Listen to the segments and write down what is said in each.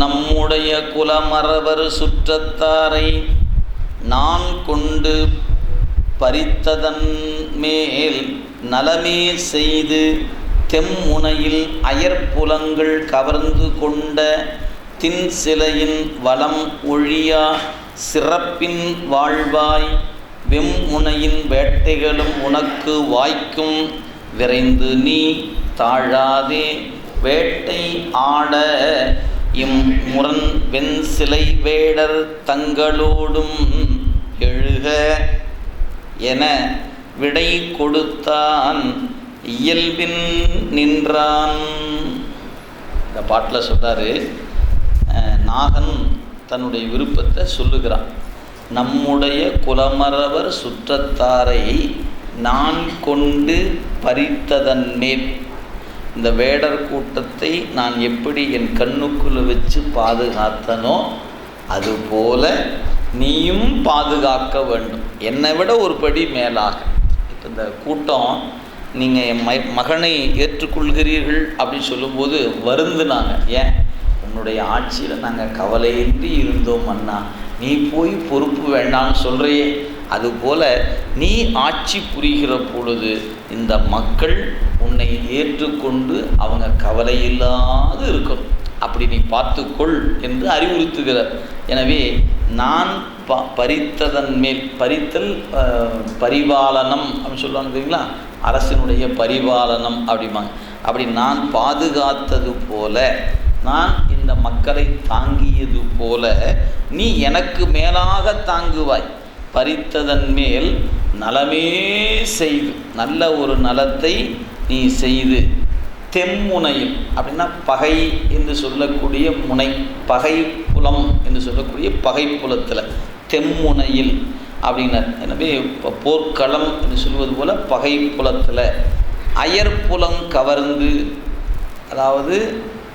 நம்முடைய குலமரவர் சுற்றத்தாரை நான் கொண்டு பறித்ததன் மேல் நலமே செய்து தெம்முனையில் அயற்புலங்கள் கவர்ந்து கொண்ட தின் சிலையின் வளம் ஒழியா சிறப்பின் வாழ்வாய் வெம்முனையின் வேட்டைகளும் உனக்கு வாய்க்கும் விரைந்து நீ தாழாதே. வேட்டை ஆட இம் முரண் வெண் சிலை வேடர் தங்களோடும் எழுக என விடை கொடுத்தான் இயல்பின் நின்றான். இந்த பாட்டில் சொல்கிறாரு நாகன் தன்னுடைய விருப்பத்தை சொல்லுகிறான். நம்முடைய குலமரவர் சுற்றத்தாரை நான் கொண்டு பறித்ததன் மேற் இந்த வேடர் கூட்டத்தை நான் எப்படி என் கண்ணுக்குள்ளே வச்சு பாதுகாத்தனோ அதுபோல நீயும் பாதுகாக்க வேண்டும். என்னை விட ஒரு படி மேலாக. இப்போ இந்த கூட்டம் நீங்கள் என் மை மகனை ஏற்றுக்கொள்கிறீர்கள் அப்படின்னு சொல்லும்போது வருந்துனாங்க. ஏன்? உன்னுடைய ஆட்சியில் நாங்கள் கவலையின்றி இருந்தோம் அண்ணா. நீ போய் பொறுப்பு வேண்டாம்னு சொல்கிறையே அதுபோல நீ ஆட்சி புரிகிற பொழுது இந்த மக்கள் உன்னை ஏற்றுக்கொண்டு அவங்க கவலை இல்லாது இருக்கணும். அப்படி நீ பார்த்துக்கொள் என்று அறிவுறுத்துகிறார் எனவே நான் ப பறித்ததன் மேல் பறித்தல் பரிபாலனம் அப்படின்னு சொல்லுவாங்க தெரியுங்களா? அரசினுடைய பரிபாலனம் அப்படிம்பாங்க. அப்படி நான் பாதுகாத்தது போல நான் இந்த மக்களை தாங்கியது போல நீ எனக்கு மேலாக தாங்குவாய். பறித்ததன் மேல் நலமே செய்து நல்ல ஒரு நலத்தை நீ செய்து. தெம்முனையில் அப்படின்னா பகை என்று சொல்லக்கூடிய முனை பகை புலம் என்று சொல்லக்கூடிய பகை புலத்தில். தெம்முனையில் அப்படின்னார் எனவே இப்போ போர்க்களம் என்று சொல்வது போல் பகை புலத்தில். அயற்புலம் கவர்ந்து அதாவது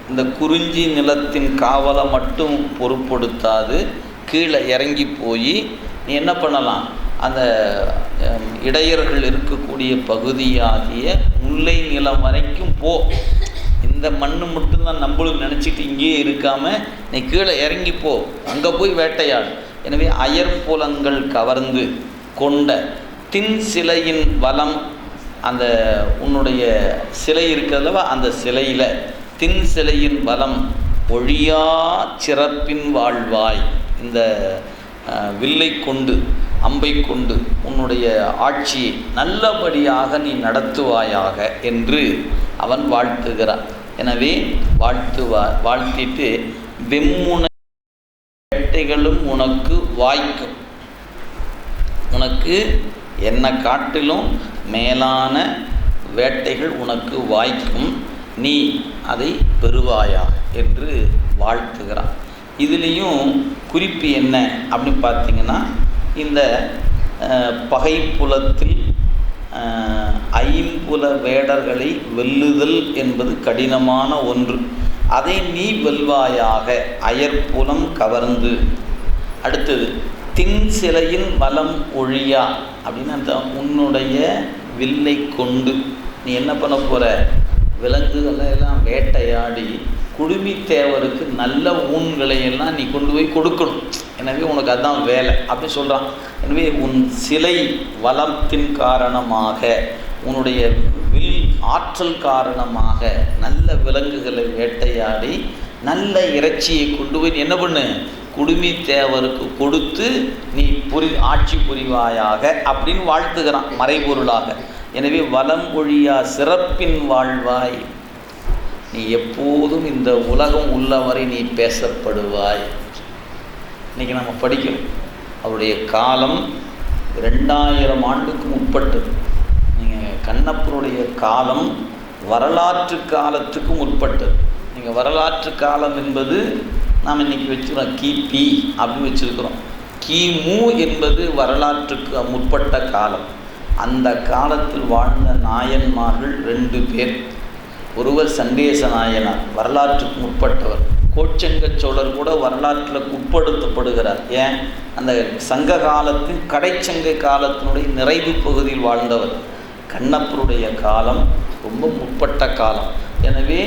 இந்த குறிஞ்சி நிலத்தின் காவலை மட்டும் பொருட்படுத்தாது கீழே இறங்கி போய் நீ என்ன பண்ணலாம்? அந்த இடையர்கள் இருக்கக்கூடிய பகுதியாகிய முல்லை நிலம் வரைக்கும் போ. இந்த மண் மட்டும்தான் நம்மளும் நினச்சிட்டு இங்கேயே இருக்காமல் நீ கீழே இறங்கி போ. அங்கே போய் வேட்டையாடு. எனவே அயற்புலங்கள் கவர்ந்து கொண்ட தின் சிலையின் வலம் அந்த உன்னுடைய சிலை இருக்கிறதவா அந்த சிலையில் தின் சிலையின் வலம் ஒழியா சிறப்பின் வாழ்வாய். இந்த வில்லை கொண்டு அம்பை கொண்டு உன்னுடைய ஆட்சியை நல்லபடியாக நீ நடத்துவாயாக என்று அவன் வாழ்த்துகிறான். எனவே வாழ்த்துவா வாழ்த்திட்டு வெம்முனை வேட்டைகளும் உனக்கு வாய்க்கும். உனக்கு என்னை காட்டிலும் மேலான வேட்டைகள் உனக்கு வாய்க்கும். நீ அதை பெறுவாயா? என்று வாழ்த்துகிறான். இதுலேயும் குறிப்பு என்ன அப்படின்னு பார்த்தீங்கன்னா இந்த பகை பகைப்புலத்தில் ஐம்புல வேடர்களை வெல்லுதல் என்பது கடினமான ஒன்று. அதை நீ வெல்வாயாக அயற்புலம் கவர்ந்து. அடுத்தது தின் சிலையின் வலம் ஒழியா அப்படின்னு அந்த உன்னுடைய வில்லை கொண்டு. நீ என்ன பண்ண போகிற விலங்குகளை எல்லாம் வேட்டையாடி குடுமி தேவருக்கு நல்ல ஊன்களை எல்லாம் நீ கொண்டு போய் கொடுக்கணும். எனவே உனக்கு அதான் வேலை அப்படி சொல்கிறான் எனவே உன் சிலை வளத்தின் காரணமாக உன்னுடைய வில் ஆற்றல் காரணமாக நல்ல விலங்குகளை வேட்டையாடி நல்ல இறைச்சியை கொண்டு போய் நீ என்ன பண்ணு? குடுமி தேவருக்கு கொடுத்து நீ புரி ஆட்சி புரிவாயாக அப்படின்னு வாழ்த்துகிறான் மறைபொருளாக. எனவே வலம் ஒழியா சிறப்பின் வாழ்வாய் நீ எப்போதும் இந்த உலகம் உள்ளவரை நீ பேசப்படுவாய். இன்றைக்கி நம்ம படிக்கணும். அவருடைய காலம் ரெண்டாயிரம் ஆண்டுக்கும் உட்பட்டது நீங்கள் கண்ணப்பருடைய காலம் வரலாற்று காலத்துக்கும் முற்பட்டது. நீங்கள் வரலாற்று காலம் என்பது நாம் இன்னைக்கு வச்சுக்கிறோம் கிபி அப்படின்னு வச்சுருக்கிறோம். கிமு என்பது வரலாற்றுக்கு முற்பட்ட காலம். அந்த காலத்தில் வாழ்ந்த நாயன்மார்கள் ரெண்டு பேர். ஒருவர் சண்டேச நாயனார் வரலாற்றுக்கு முற்பட்டவர். கோச்செங்க சோழர் கூட வரலாற்றில் உட்படுத்தப்படுகிறார் ஏன்? அந்த சங்க காலத்தின் கடைச்சங்க காலத்தினுடைய நிறைவு பகுதியில் வாழ்ந்தவர். கண்ணப்பருடைய காலம் ரொம்ப முற்பட்ட காலம். எனவே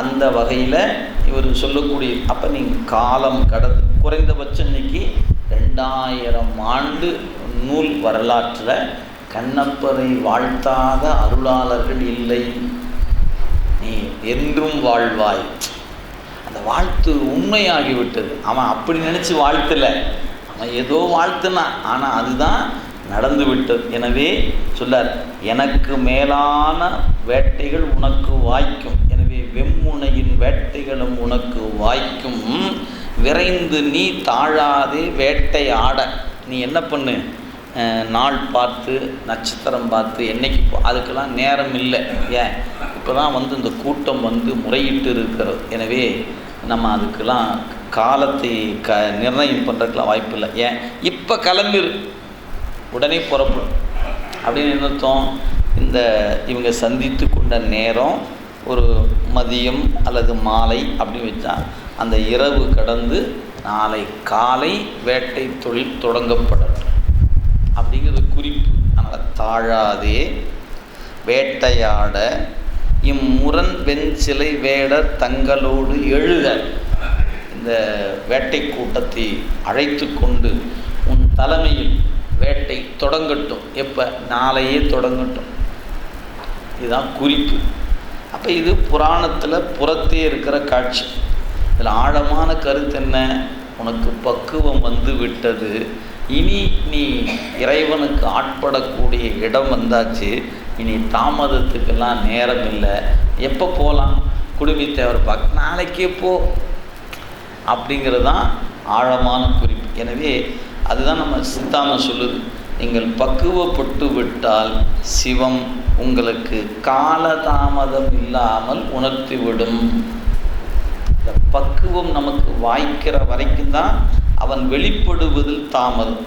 அந்த வகையில் இவர் சொல்லக்கூடிய அப்போ நீங்கள் காலம் கடந்து குறைந்தபட்சம் இன்னைக்கு ரெண்டாயிரம் ஆண்டு நூல் வரலாற்றில் கண்ணப்பரை வாழ்த்தாத அருளாளர்கள் இல்லை. என்றும் வாழ்வாய். அந்த வாழ்த்து உண்மையாகிவிட்டது. அவன் அப்படி நினச்சி வாழ்த்தலை. அவன் ஏதோ வாழ்த்துனான். ஆனால் அதுதான் நடந்து விட்டது எனவே சொல்லார் எனக்கு மேலான வேட்டைகள் உனக்கு வாய்க்கும். எனவே வெம்முனையின் வேட்டைகளும் உனக்கு வாய்க்கும். விரைந்து நீ தாழாதே வேட்டை ஆட. நீ என்ன பண்ணு? நாள் பார்த்து நட்சத்திரம் பார்த்து என்னைக்கு அதுக்கெல்லாம் நேரம் இல்லை. ஏன்? இப்போ தான் வந்து இந்த கூட்டம் வந்து முறையிட்டு இருக்கிறது எனவே நம்ம அதுக்கெல்லாம் காலத்தை க நிர்ணயம் பண்ணுறதுக்கெலாம் வாய்ப்பு இல்லை. ஏன்? இப்போ கிளம்பிரு. உடனே புறப்படும் அப்படின்னு என்னத்தோம் இந்த இவங்க சந்தித்து கொண்ட நேரம் ஒரு மதியம் அல்லது மாலை அப்படி வச்சா அந்த இரவு கடந்து நாளை காலை வேட்டை தொழில் தொடங்கப்படட்டும். அப்படிங்கிறது குறிப்பு. அதனால் தாழாதே வேட்டையாட இம்முரண் வெஞ்சிலை வேடர் தங்களோடு எழுக. இந்த வேட்டை கூட்டத்தை அழைத்து கொண்டு உன் தலைமையில் வேட்டை தொடங்கட்டும். எப்போ? நாளையே தொடங்கட்டும். இதுதான் குறிப்பு. அப்போ இது புராணத்தில் புறத்தே இருக்கிற காட்சி. இதில் ஆழமான கருத்து என்ன? உனக்கு பக்குவம் வந்து விட்டது. இனி நீ இறைவனுக்கு ஆட்படக்கூடிய இடம் வந்தாச்சு. இனி தாமதத்துக்கெல்லாம் நேரம் இல்லை எப்போ போகலாம்? குடும்பித்தேவர் பார்க்க நாளைக்கே போ. அப்படிங்கிறது தான் ஆழமான குறிப்பு. எனவே அதுதான் நம்ம சித்தாந்தம் சொல்லுது. நீங்கள் பக்குவப்பட்டு விட்டால் சிவம் உங்களுக்கு காலதாமதம் இல்லாமல் உணர்த்திவிடும் இந்த பக்குவம் நமக்கு வாய்க்கிற வரைக்கும் தான் அவன் வெளிப்படுவதில் தாமதம்.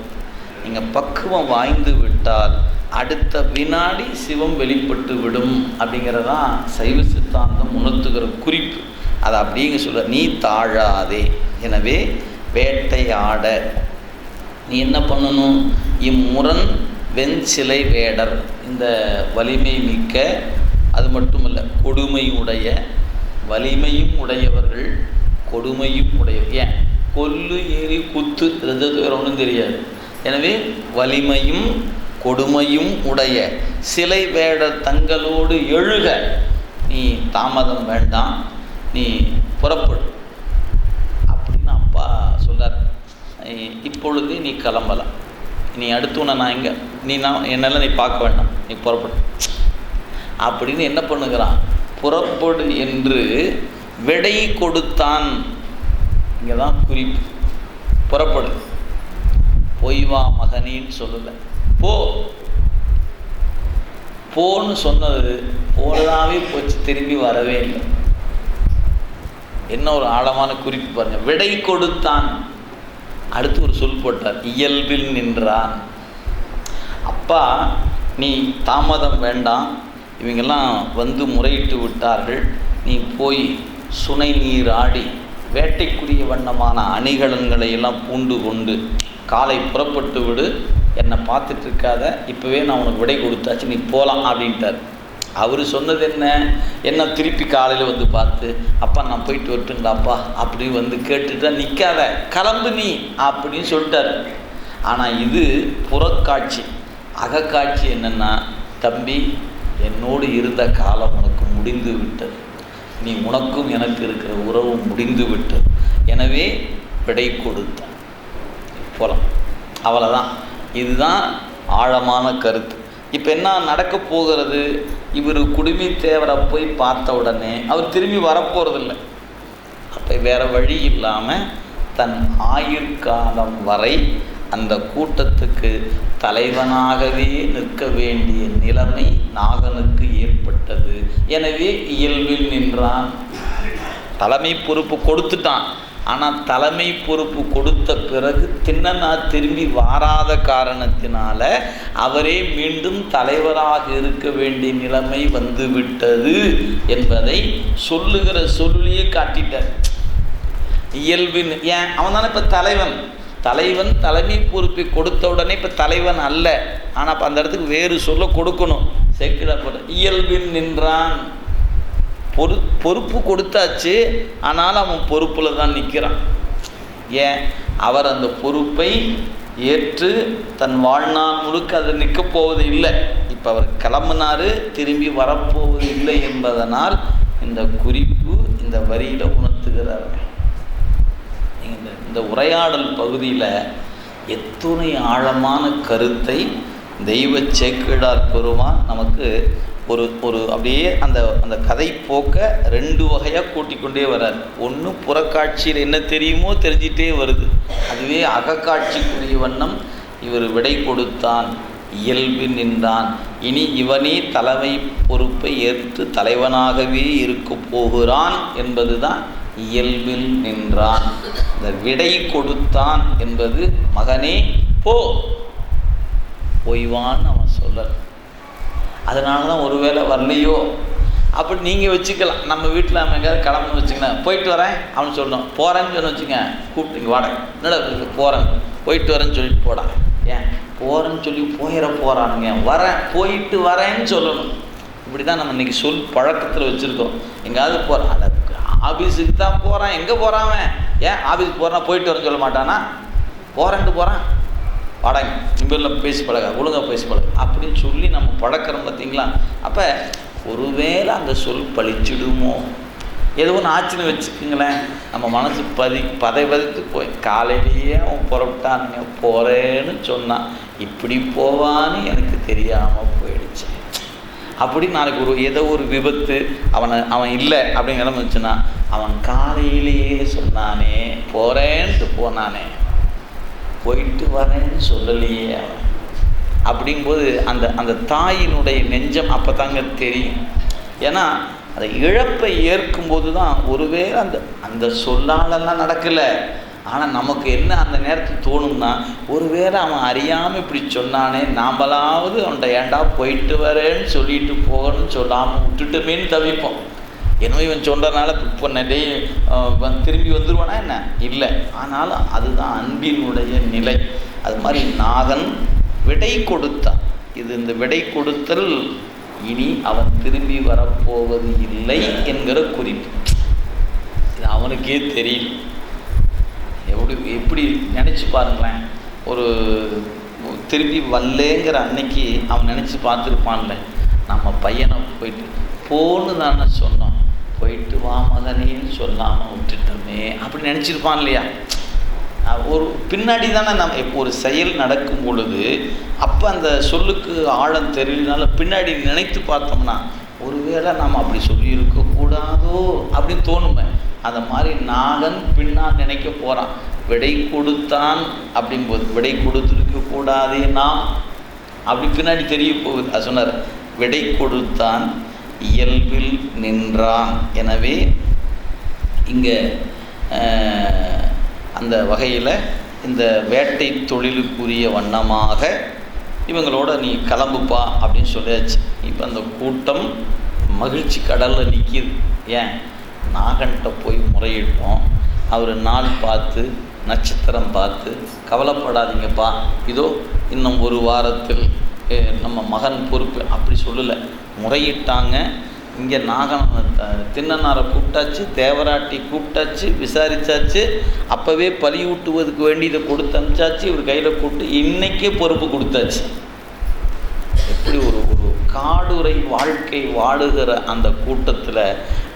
நீங்கள் பக்குவம் வாய்ந்து விட்டால் அடுத்த வினாடி சிவம் வெளிப்பட்டு விடும் அப்படிங்கிறதான் சைவ சித்தாந்தம் உணர்த்துகிற குறிப்பு. அதை அப்படிங்க சொல்ல நீ தாழாதே. எனவே வேட்டையாட. நீ என்ன பண்ணணும்? இம்முரண் வெஞ்சிலை வேடர் இந்த வலிமை மிக்க அது மட்டுமல்ல கொடுமையுடைய வலிமையும் உடையவர்கள் கொடுமையும் உடையவர். ஏன்? கொல்லு ஏறி குத்து ரெண்டு வேற ஒன்றும் தெரியாது. எனவே வலிமையும் கொடுமையும் உடைய. சிலை வேடர் தங்களோடு எழுக. நீ தாமதம் வேண்டாம். நீ புறப்படு. அப்படின்னு அப்பா சொல்கிறார் இப்பொழுது நீ கிளம்பலாம். நீ அடுத்து உன்னை நான் எங்கே? நீ நான் என்னெல்லாம் நீ பார்க்க வேண்டாம். நீ புறப்படு. அப்படின்னு என்ன பண்ணுகிறான்? புறப்படு என்று விடை கொடுத்தான். இங்கே தான் குறிப்பு. புறப்படு. பொய் வா மகனின்னு சொல்லலை. போ. போன்னு சொன்னது போனதாகவே போச்சு திரும்பி வரவே இல்லை. என்ன ஒரு ஆழமான குறிப்பு பாருங்க. விடை கொடுத்தான். அடுத்து ஒரு சொல் போட்டார். இயல்பில் நின்றான். அப்பா நீ தாமதம் வேண்டாம். இவங்கெல்லாம் வந்து முறையிட்டு விட்டார்கள். நீ போய் சுனை நீர் ஆடி வேட்டைக்குரிய வண்ணமான அணிகலன்களை எல்லாம் பூண்டு கொண்டு காலை புறப்பட்டு விடு. என்னை பார்த்துட்டு இருக்காத இப்போவே நான் உனக்கு விடை கொடுத்தாச்சு நீ போகலாம் அப்படின்ட்டார். அவர் சொன்னது என்ன? என்ன திருப்பி காலையில் வந்து பார்த்து அப்பா நான் போயிட்டு வரட்டுங்களாப்பா? அப்படி வந்து கேட்டுட்டா நிற்காத கிளம்பு நீ அப்படின்னு சொல்லிட்டாரு. ஆனால் இது புறக்காட்சி. அகக்காட்சி என்னென்னா தம்பி என்னோடு இருந்த காலம் உனக்கு முடிந்து விட்டது. நீ உனக்கும் எனக்கு இருக்கிற உறவு முடிந்து விட்டது. எனவே விடை கொடுத்த போகலாம் அவ்வளோதான் இதுதான் ஆழமான கருத்து. இப்போ என்ன நடக்க போகிறது? இவர் குடுமி தேவரை போய் பார்த்த உடனே அவர் திரும்பி வரப்போகிறதில்ல அப்போ வேற வழி இல்லாமல் தன் ஆயுட்காலம் வரை அந்த கூட்டத்துக்கு தலைவனாகவே நிற்க வேண்டிய நிலைமை நாகனுக்கு ஏற்பட்டது. எனவே இயல்பில் நின்றான். தலைமை பொறுப்பு கொடுத்துட்டான். ஆனால் தலைமை பொறுப்பு கொடுத்த பிறகு தின்னனா திரும்பி வாராத காரணத்தினால அவரே மீண்டும் தலைவராக இருக்க வேண்டிய நிலைமை வந்துவிட்டது என்பதை சொல்லுகிற சொல்லியே காட்டிட்டார். இயல்பின் ஏன்? அவன் தானே இப்போ தலைவன். தலைவன் தலைமை பொறுப்பை கொடுத்த உடனே இப்போ தலைவன் அல்ல. ஆனால் அப்போ அந்த இடத்துக்கு வேறு சொல்ல கொடுக்கணும். சேர்க்கிறார் இயல்பின் நின்றான். பொறு பொறுப்பு கொடுத்தாச்சு ஆனாலும் அவன் பொறுப்பில் தான் நிற்கிறான் ஏன்? அவர் அந்த பொறுப்பை ஏற்று தன் வாழ்நாள் முழுக்க அதில் நிற்க போவது இல்லை. இப்போ அவர் கிளம்புனாரு திரும்பி வரப்போவது இல்லை என்பதனால் இந்த குறிப்பு இந்த வரியில் உணர்த்துகிறார். இந்த இந்த உரையாடல் பகுதியில் எத்துணை ஆழமான கருத்தை தெய்வ சேக்கிழார் பெருமான் நமக்கு ஒரு ஒரு அப்படியே அந்த அந்த கதை போக்க ரெண்டு வகையாக கூட்டிக்கொண்டே வர்றார். ஒன்று புறக்காட்சியில் என்ன தெரியுமோ தெரிஞ்சிட்டே வருது. அதுவே அகக்காட்சிக்குரிய வண்ணம். இவர் விடை கொடுத்தான். இயல்பு நின்றான். இனி இவனே தலைமை பொறுப்பை ஏற்று தலைவனாகவே இருக்க போகிறான் என்பதுதான் இயல்பில் நின்றான். இந்த விடை கொடுத்தான் என்பது மகனே போ. போய்வான்னு அவன் சொல்லல. அதனால தான் ஒருவேளை வரலையோ? அப்படி நீங்கள் வச்சுக்கலாம். நம்ம வீட்டில் நம்ம எங்கேயாவது கிளம்புன்னு வச்சுக்கலாம் போயிட்டு வரேன் அப்படின்னு சொல்லணும். போகிறேன்னு சொன்ன வச்சுங்க கூப்பிட்டுங்க வாடகை என்னடா போகிறேன் போயிட்டு வரேன்னு சொல்லிட்டு போடா. ஏன்? போகிறேன்னு சொல்லி போயிட போகிறானுங்க வரேன். போயிட்டு வரேன்னு சொல்லணும். இப்படி தான் நம்ம இன்றைக்கி சொல் பழக்கத்தில் வச்சுருக்கோம். எங்கேயாவது போகிறான் அட ஆஃபீஸுக்கு தான் போகிறான் எங்கே போகிறான் அவன்? ஏன் ஆஃபீஸுக்கு போகிறான் போயிட்டு வரேன்னு சொல்ல மாட்டானா? போகிறேன்ட்டு போகிறான் வாடகை நிமிரில் பேசி பழக ஒழுங்காக பேசி பழக. அப்படின்னு சொல்லி நம்ம பழக்கிறோம் பார்த்தீங்களா அப்போ ஒருவேளை அந்த சொல் பழிச்சிடுமோ ஏதோ ஒன்று ஆச்சுன்னு வச்சுக்கோங்களேன். நம்ம மனசு பதி பதை பதித்து போய் காலையிலேயே அவன் புறப்பட்டானுங்க போகிறேன்னு சொன்னான். இப்படி போவான்னு எனக்கு தெரியாமல் போயிடுச்சு. அப்படி நாளைக்கு ஒரு ஏதோ ஒரு விபத்து அவனை அவன் இல்லை அப்படிங்கிற வச்சுன்னா அவன் காலையிலேயே சொன்னானே போகிறேன்ட்டு போனானே. போயிட்டு வரேன்னு சொல்லலையே. அப்படிங்கும்போது அந்த அந்த தாயினுடைய நெஞ்சம் அப்போ தாங்க தெரியும். ஏன்னா அந்த இழப்பை ஏற்கும்போது தான் ஒருவேளை அந்த அந்த சொல்லாலெல்லாம் நடக்கலை. ஆனால் நமக்கு என்ன அந்த நேரத்தில் தோணும்னா ஒருவேளை அவன் அறியாமல் இப்படி சொன்னானே நாம்பளாவது அவன்கிட்ட ஏன்டா போயிட்டு வரேன்னு சொல்லிட்டு போகணும்னு சொல்லாமல் விட்டுட்டுமேன்னு தவிப்போம். எனவே இவன் சொன்னதுனால இப்போ நிறைய திரும்பி வந்துடுவானா என்ன? இல்லை. ஆனாலும் அதுதான் அன்பினுடைய நிலை. அது மாதிரி நாகன் விடை கொடுத்தான். இது இந்த விடை கொடுத்தல் இனி அவன் திரும்பி வரப்போவது இல்லை என்கிற குறிப்பு. இது அவனுக்கே தெரியல. எப்படி எப்படி நினச்சி பாருங்களேன். ஒரு திரும்பி வரலேங்கிற அன்னைக்கு அவன் நினச்சி பார்த்துருப்பான்ல. நம்ம பையனை போயிட்டு போன்னு தானே சொன்னோம். போயிட்டு வா மகனேன்னு சொல்லாமல் விட்டுட்டோமே. அப்படி நினச்சிருப்பான் இல்லையா? ஒரு பின்னாடி தானே நம்ம இப்போ ஒரு செயல் நடக்கும் பொழுது அப்போ அந்த சொல்லுக்கு ஆழம் தெரியலனால பின்னாடி நினைத்து பார்த்தோம்னா ஒருவேளை நாம் அப்படி சொல்லியிருக்க கூடாதோ அப்படின்னு தோணுமே. அந்த மாதிரி நாகன் பின்னால் நினைக்க போகிறான் விடை கொடுத்தான் அப்படிங்கும்போது விடை கொடுத்துருக்க கூடாதே நாம். அப்படி பின்னாடி தெரிய போகுது. அது சொன்னார் விடை கொடுத்தான் இயல்பில் நின்றான் எனவே இங்கே அந்த வகையில் இந்த வேட்டை தொழிலுக்குரிய வண்ணமாக இவங்களோட நீ கிளம்புப்பா அப்படின்னு சொல்லியாச்சு. இப்போ அந்த கூட்டம் மகிழ்ச்சி கடலில் நிற்கிது ஏன்? நாகன்கிட்ட போய் முறையிட்டோம். அவர் நாள் பார்த்து நட்சத்திரம் பார்த்து கவலைப்படாதீங்கப்பா. இதோ இன்னும் ஒரு வாரத்தில் நம்ம மகன் பொறுப்பு. அப்படி சொல்லலை. முறையிட்டாங்க. இங்கே நாகன தின்னனாரை கூப்பிட்டாச்சு தேவராட்டி கூப்பிட்டாச்சு விசாரித்தாச்சு அப்போவே பழி ஊட்டுவதுக்கு கொடுத்து அனுப்பிச்சாச்சு இவர் கையில் கூப்பிட்டு இன்றைக்கே பொறுப்பு கொடுத்தாச்சு. எப்படி ஒரு ஒரு காடுரை வாழ்க்கை வாடுகிற அந்த கூட்டத்தில்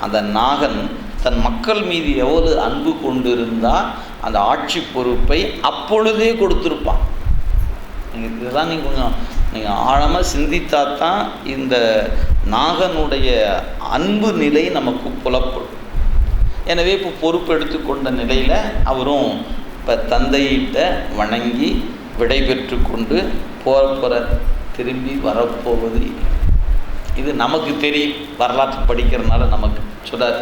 அந்த நாகன் தன் மக்கள் மீது எவ்வளவு அன்பு கொண்டிருந்தால் அந்த ஆட்சி பொறுப்பை அப்பொழுதே கொடுத்துருப்பான். இதுதான் நீங்கள் கொஞ்சம் நீங்கள் ஆழமாக சிந்தித்தா தான் இந்த நாகனுடைய அன்பு நிலை நமக்கு புலப்படும். எனவே இப்போ பொறுப்பெடுத்து கொண்ட நிலையில் அவரும் இப்போ தந்தையிட்ட வணங்கி விடைபெற்று கொண்டு போகிற போகிற திரும்பி வரப்போவது இது நமக்கு தெரியும் வரலாற்று படிக்கிறதுனால நமக்கு சொல்கிறார்